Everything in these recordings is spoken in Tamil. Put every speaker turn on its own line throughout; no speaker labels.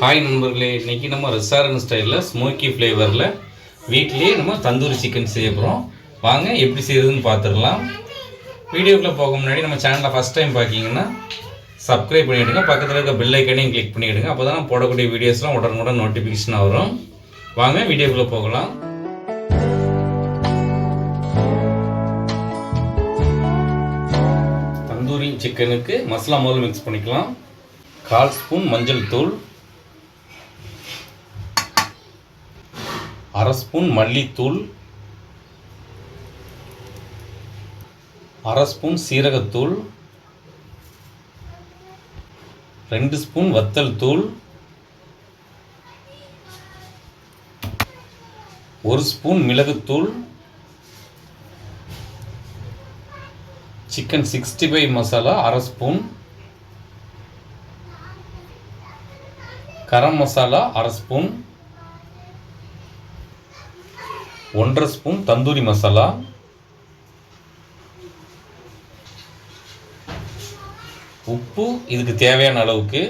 ஹாய் நண்பர்களே இன்னைக்கு நம்ம ரெஸ்டாரண்ட் ஸ்டைலில் ஸ்மோக்கி ஃப்ளேவரில் வீட்டிலேயே நம்ம தந்தூரி சிக்கன் செய்ய போகிறோம் வாங்க எப்படி செய்யறதுன்னு பார்த்துடலாம் வீடியோக்குள்ளே போக முன்னாடி நம்ம சேனலை ஃபஸ்ட் டைம் பார்க்கிங்கன்னா சப்ஸ்கிரைப் பண்ணிவிடுங்க பக்கத்தில் இருக்க பெல் ஐக்கனையும் கிளிக் பண்ணிவிடுங்க அப்போ தான் போடக்கூடிய வீடியோஸ்லாம் உடனுக்குடன் நோட்டிஃபிகேஷன் வரும். வாங்க வீடியோக்குள்ளே போகலாம். தந்தூரி சிக்கனுக்கு மசாலா முதல்ல மிக்ஸ் பண்ணிக்கலாம். கால் ஸ்பூன் மஞ்சள் தூள். அரை ஸ்பூன் மல்லித்தூள் அரை ஸ்பூன் சீரகத்தூள் ரெண்டு ஸ்பூன் வத்தல் தூள் ஒரு ஸ்பூன் மிளகுத்தூள் சிக்கன் சிக்ஸ்டி ஃபைவ் மசாலா அரை ஸ்பூன் கரம் மசாலா அரை ஸ்பூன் ஒன்றரை ஸ்பூன் தந்தூரி மசாலா. உப்பு இதுக்கு தேவையான அளவுக்கு.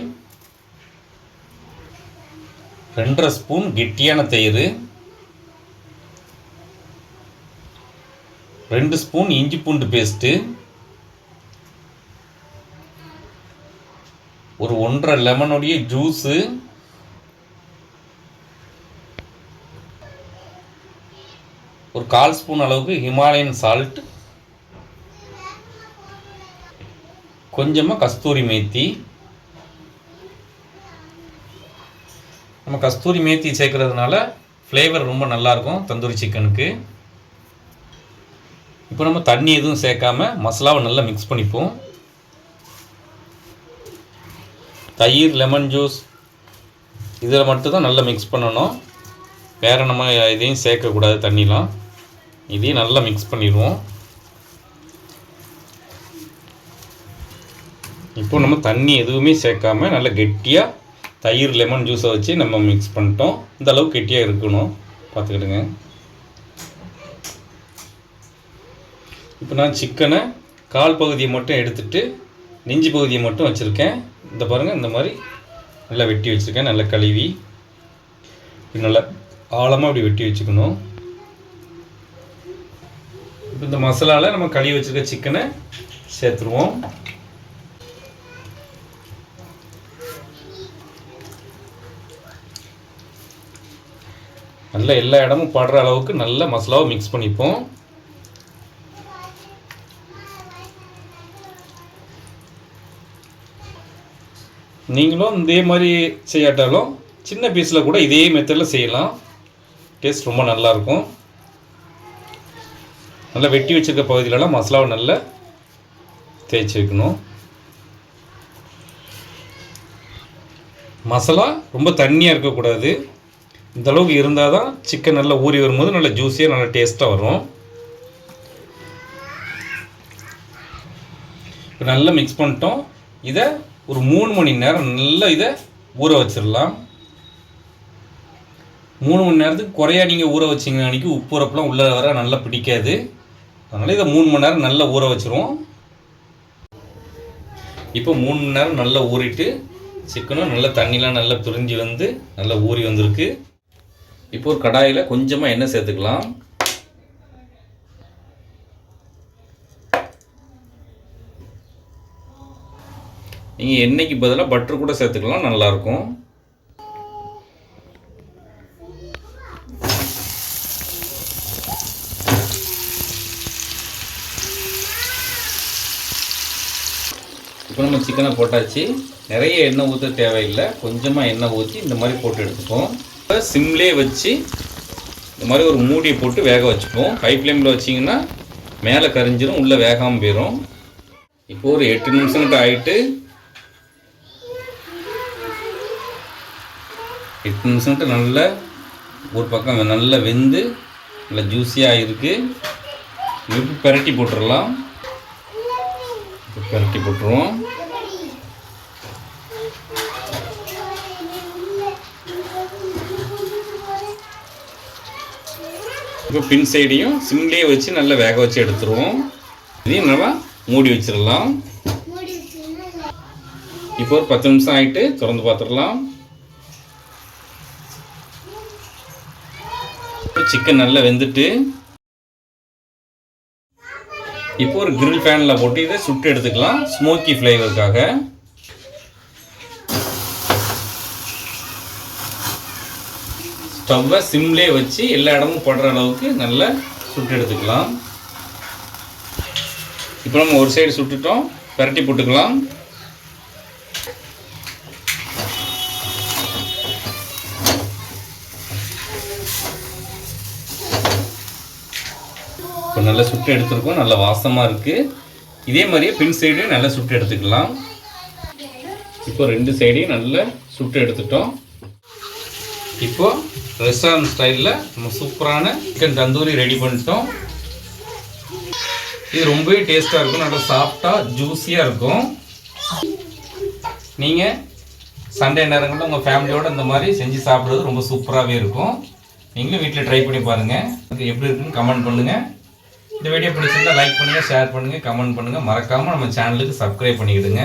ரெண்டரை ஸ்பூன் கெட்டியான தயிர். ரெண்டு ஸ்பூன் இஞ்சி பூண்டு பேஸ்ட்டு. ஒரு ஒன்றரை லெமனுடைய ஜூஸு. ஒரு கால் ஸ்பூன் அளவுக்கு ஹிமாலயன் சால்ட் கொஞ்சமாக கஸ்தூரி மேத்தி. நம்ம கஸ்தூரி மேத்தி சேர்க்குறதுனால ஃப்ளேவர் ரொம்ப நல்லாயிருக்கும் தந்தூரி சிக்கனுக்கு. இப்போ நம்ம தண்ணி எதுவும் சேர்க்காம மசாலாவை நல்லா மிக்ஸ் பண்ணிப்போம். தயிர் லெமன் ஜூஸ் இதில் மட்டும்தான் நல்லா மிக்ஸ் பண்ணணும். வேறு நம்ம இதையும் சேர்க்கக்கூடாது தண்ணிலாம். இதையும் நல்லா மிக்ஸ் பண்ணிடுவோம். இப்போ நம்ம தண்ணி எதுவுமே சேர்க்காம நல்லா கெட்டியாக தயிர் லெமன் ஜூஸை வச்சு நம்ம மிக்ஸ் பண்ணிட்டோம். இந்த அளவுக்கு கெட்டியாக இருக்கணும். பார்த்துக்கிடுங்க. இப்போ நான் சிக்கனை கால் பகுதியை மட்டும் எடுத்துட்டு நெஞ்சு பகுதியை மட்டும் வச்சுருக்கேன். இந்த பாருங்கள் இந்த மாதிரி நல்லா வெட்டி வச்சுருக்கேன். நல்லா கழுவி. நல்லா ஆழமாக அப்படி வெட்டி வச்சுக்கணும். இப்போ இந்த மசாலாவில் நம்ம கழுவி வச்சுருக்க சிக்கனை சேர்த்துருவோம். நல்லா எல்லா இடமும் படுற அளவுக்கு நல்ல மசாலாவை மிக்ஸ் பண்ணிப்போம். நீங்களும் இதே மாதிரி செய்யாட்டாலும் சின்ன பீஸில் கூட இதே மெத்தடில் செய்யலாம். டேஸ்ட் ரொம்ப நல்லாயிருக்கும் நல்லா வெட்டி வச்சுருக்க பகுதியிலலாம் மசாலாவை நல்லா தேய்ச்சி வைக்கணும். மசாலா ரொம்ப தண்ணியாக இருக்கக்கூடாது. இந்த அளவுக்கு இருந்தால் தான் சிக்கன் நல்லா ஊறி வரும்போது நல்லா ஜூஸியாக நல்லா டேஸ்ட்டாக வரும். இப்போ நல்லா மிக்ஸ் பண்ணிட்டோம். இதை ஒரு மூணு மணி நேரம் நல்லா இதை ஊற வச்சிடலாம். மூணு மணி நேரத்துக்கு குறையா நீங்கள் ஊற வச்சிங்க அன்றைக்கி உப்பு உரப்புலாம் உள்ளே வர நல்லா பிடிக்காது. அதனால் இதை மூணு மணி நேரம் நல்லா ஊற வச்சுருவோம். இப்போ மூணு மணி நேரம் நல்லா ஊறிட்டு சிக்கனும் நல்லா தண்ணிலாம் நல்லா பிரிஞ்சு வந்து நல்லா ஊறி வந்திருக்கு. இப்போ ஒரு கடாயில் கொஞ்சமாக எண்ணெய் சேர்த்துக்கலாம். நீங்கள் எண்ணெய்க்கு பதிலாக பட்டர் கூட சேர்த்துக்கலாம் நல்லாயிருக்கும் இப்போ நம்ம சிக்கனை போட்டாச்சு. நிறைய எண்ணெய் ஊற்ற தேவையில்லை. கொஞ்சமாக எண்ணெய் ஊற்றி இந்த மாதிரி போட்டு எடுத்துப்போம் இப்போ சிம்லே வச்சு இந்த மாதிரி ஒரு மூடியை போட்டு வேக வச்சுப்போம் ஹை ஃப்ளேமில் வச்சிங்கன்னா மேலே கரிஞ்சிடும் உள்ளே வேகாமல் போயிடும் இப்போ ஒரு எட்டு நிமிஷம் கிட்ட ஆகிட்டு எட்டு நிமிஷம் கிட்ட நல்லா ஒரு பக்கம் நல்லா வெந்து நல்லா ஜூஸியாக இருக்குது இப்போ பெரட்டி போட்டுடலாம் பெரட்டி போட்டுருவோம். இப்போ பின் சைடையும் சிம்லேயே வச்சு நல்லா வேக வச்சு எடுத்துருவோம். இதையும் நல்லா மூடி வச்சிடலாம். இப்போ ஒரு பத்து நிமிஷம் ஆகிட்டு திறந்து பார்த்துடலாம். சிக்கன் நல்லா வெந்துட்டு இப்போ ஒரு கிரில் ஃபேனில் போட்டு இதை சுட்டு எடுத்துக்கலாம். ஸ்மோக்கி ஃப்ளேவருக்காக ஸ்டவ்வை சிம்லே வச்சு எல்லா இடமும் படுற அளவுக்கு நல்லா சுட்டு எடுத்துக்கலாம். இப்போ நம்ம ஒரு சைடு சுட்டுட்டோம். பரட்டி போட்டுக்கலாம். இப்போ நல்லா சுட்டு எடுத்துருக்கோம். நல்ல வாசமாக இருக்குது இதே மாதிரியே பின் சைடு நல்லா சுட்டு எடுத்துக்கலாம். இப்போ ரெண்டு சைடையும் நல்லா சுட்டு எடுத்துட்டோம். இப்போ ரெஸ்டாரண்ட் ஸ்டைலில் நம்ம சூப்பரான சிக்கன் தந்தூரி ரெடி பண்ணிட்டோம். இது ரொம்பவே டேஸ்ட்டாக இருக்கும் நல்லா சாஃப்டாக ஜூஸியாக இருக்கும். நீங்கள் சண்டே நேரங்களில் உங்கள் ஃபேமிலியோடு இந்த மாதிரி செஞ்சு சாப்பிட்றது ரொம்ப சூப்பராகவே இருக்கும். நீங்களும் வீட்டில் ட்ரை பண்ணி பாருங்கள் அது எப்படி இருக்குன்னு கமெண்ட் பண்ணுங்கள் இந்த வீடியோ பிடிச்சிருந்தா லைக் பண்ணுங்கள் ஷேர் பண்ணுங்கள் கமெண்ட் பண்ணுங்கள் மறக்காமல் நம்ம சேனலுக்கு சப்ஸ்கிரைப் பண்ணிக்கிடுங்க.